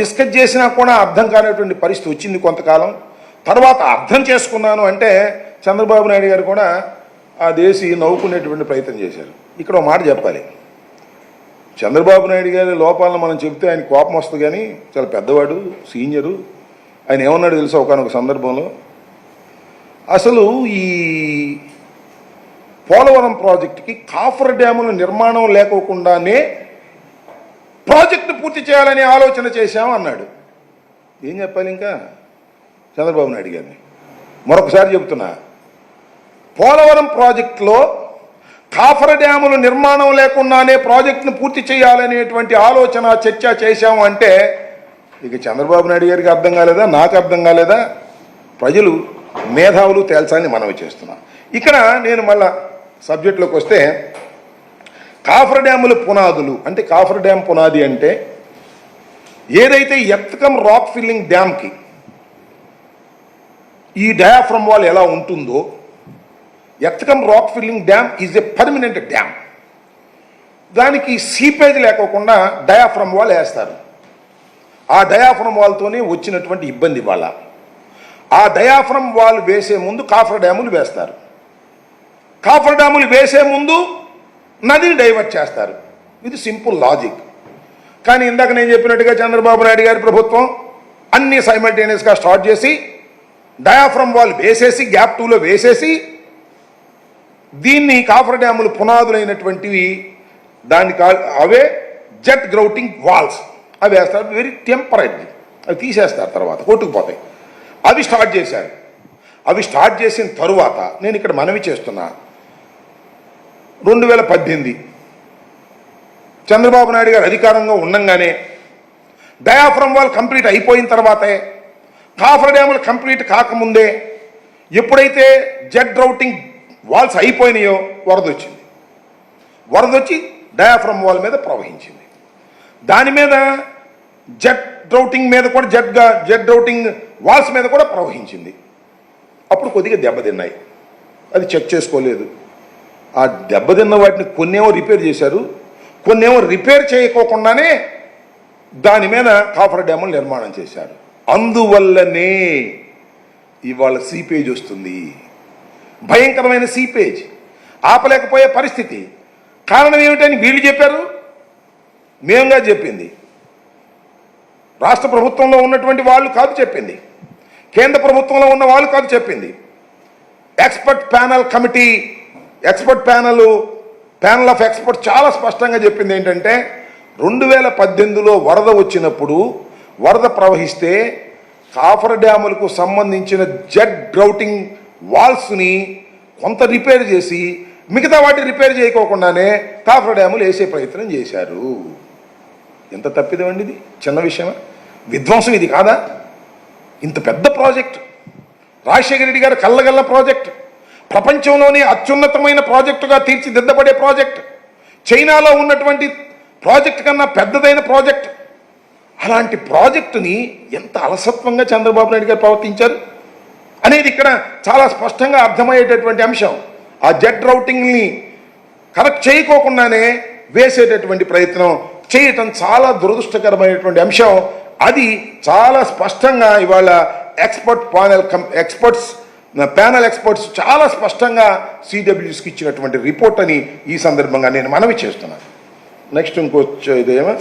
Discuss చేసినా కూడా అర్థం కానటువంటి పరిస్థితి వచ్చింది కొంతకాలం. తర్వాత అర్థం చేసుకున్నాను అంటే చంద్రబాబు నాయుడు గారు కూడా ఆ దేశీ నవ్వుకునేటువంటి ప్రయత్నం చేశారు. ఇక్కడ ఒక మాట చెప్పాలి. చంద్రబాబు నాయుడు గారి లోపాలను మనం చెబితే ఆయన కోపం వస్తుంది కానీ చాలా పెద్దవాడు సీనియరు. ఆయన ఏమన్నాడు తెలుసా ఒకనొక సందర్భంలో? అసలు ఈ పోలవరం ప్రాజెక్టుకి కాఫర్ డ్యాముల నిర్మాణం లేకోకుండానే ప్రాజెక్టు పూర్తి చేయాలనే ఆలోచన చేశాము అన్నాడు. ఏం చెప్పాలి ఇంకా? చంద్రబాబు నాయుడు గారిని. మరొకసారి చెబుతున్నా. పోలవరం ప్రాజెక్టులో కాఫర్ డ్యాములు నిర్మాణం లేకుండానే ప్రాజెక్టును పూర్తి చేయాలనేటువంటి ఆలోచన చర్చ చేశాము అంటే ఇక చంద్రబాబు నాయుడు గారికి అర్థం కాలేదా? నాకు అర్థం కాలేదా? ప్రజలు మేధావులు తేల్చాలని మనవి చేస్తున్నాం. ఇక్కడ నేను మళ్ళా సబ్జెక్టులోకి వస్తే కాఫర్ డ్యాముల పునాదులు. అంటే కాఫర్ డ్యామ్ పునాది అంటే ఏదైతే ఎత్తకం రాక్ ఫిల్లింగ్ డ్యామ్కి ఈ డయాఫ్రమ్ వాల్ ఎలా ఉంటుందో ఎత్తకం rock filling dam is a permanent dam. దానికి సీపేజ్ లేకోకుండా డయాఫ్రమ్ వాల్ వేస్తారు. ఆ డయాఫ్రమ్ వాల్తోనే వచ్చినటువంటి ఇబ్బంది ఇవాళ. ఆ డయాఫ్రమ్ వాల్ వేసే ముందు కాఫర్ డ్యాములు వేస్తారు. కాఫర్ డ్యాములు వేసే ముందు నదిని డైవర్ట్ చేస్తారు. ఇది సింపుల్ లాజిక్. కానీ ఇందాక నేను చెప్పినట్టుగా చంద్రబాబు నాయుడు గారి ప్రభుత్వం అన్ని సైమల్టేనియస్గా స్టార్ట్ చేసి డయాఫ్రమ్ వాల్ వేసేసి గ్యాప్ టూలో వేసేసి దీన్ని కాఫర్ డ్యాములు పునాదులైనటువంటివి దాన్ని కా అవే జెట్ గ్రౌటింగ్ వాల్స్. అవి వేస్తారు. వెరీ టెంపరీ అవి తీసేస్తారు తర్వాత కొట్టుకుపోతాయి. అవి స్టార్ట్ చేశారు. అవి స్టార్ట్ చేసిన తరువాత నేను ఇక్కడ మనవి చేస్తున్నా. రెండు వేల పద్దెనిమిది. చంద్రబాబు నాయుడు గారు అధికారంగా ఉండంగానే డయాఫ్రమ్ వాల్ కంప్లీట్ అయిపోయిన తర్వాతే కాఫర్ డ్యాములు కంప్లీట్ కాకముందే ఎప్పుడైతే జెడ్ రౌటింగ్ వాల్స్ అయిపోయినాయో వరద వచ్చింది. వరద వచ్చి డయాఫ్రమ్ వాల్ మీద ప్రవహించింది. దాని మీద జెట్ రౌటింగ్ మీద కూడా జెట్గా జెట్ రౌటింగ్ వాల్స్ మీద కూడా ప్రవహించింది. అప్పుడు కొద్దిగా దెబ్బతిన్నాయి. అది చెక్ చేసుకోలేదు. ఆ దెబ్బతిన్న వాటిని కొన్నేమో రిపేర్ చేశారు కొన్నేమో రిపేర్ చేయకోకుండానే దాని మీద కాఫర్ డ్యాములు నిర్మాణం చేశారు. అందువల్లనే ఇవాళ సీపేజ్ వస్తుంది. భయంకరమైన సీపేజ్. ఆపలేకపోయే పరిస్థితి. కారణం ఏమిటని వీళ్ళు చెప్పారు? మేముగా చెప్పింది. రాష్ట్ర ప్రభుత్వంలో ఉన్నటువంటి వాళ్ళు కాదు చెప్పింది. కేంద్ర ప్రభుత్వంలో ఉన్న వాళ్ళు కాదు చెప్పింది. Expert panel committee expert panel panel of expert చాలా స్పష్టంగా చెప్పింది ఏంటంటే రెండు వేల పద్దెనిమిదిలో వరద వచ్చినప్పుడు వరద ప్రవహిస్తే కాఫర్ డ్యాములకు సంబంధించిన జెడ్ గ్రౌటింగ్ వాల్స్ని కొంత రిపేర్ చేసి మిగతా వాటిని రిపేర్ చేయకోకుండానే కాఫర్ డ్యాములు వేసే ప్రయత్నం చేశారు. ఎంత తప్పిదండి ఇది? చిన్న విషయమా? విధ్వంసం ఇది కాదా? ఇంత పెద్ద ప్రాజెక్ట్. రాజశేఖర రెడ్డి గారు కళ్ళగల్ల ప్రాజెక్ట్. ప్రపంచంలోనే అత్యున్నతమైన ప్రాజెక్టుగా తీర్చిదిద్దబడే ప్రాజెక్ట్. చైనాలో ఉన్నటువంటి ప్రాజెక్ట్ కన్నా పెద్దదైన ప్రాజెక్ట్. అలాంటి ప్రాజెక్టుని ఎంత అలసత్వంగా చంద్రబాబు నాయుడు గారు ప్రవర్తించారు అనేది ఇక్కడ చాలా స్పష్టంగా అర్థమయ్యేటటువంటి అంశం. ఆ జెట్ రౌటింగ్ని కరెక్ట్ చేయకోకుండానే వేసేటటువంటి ప్రయత్నం చేయటం చాలా దురదృష్టకరమైనటువంటి అంశం. అది చాలా స్పష్టంగా ఇవాళ expert panel come experts panel experts చాలా స్పష్టంగా సిడబ్ల్యూస్కి ఇచ్చినటువంటి రిపోర్ట్ అని ఈ సందర్భంగా నేను మనవి చేస్తున్నాను. నెక్స్ట్ ఇంకో ఇదేమో?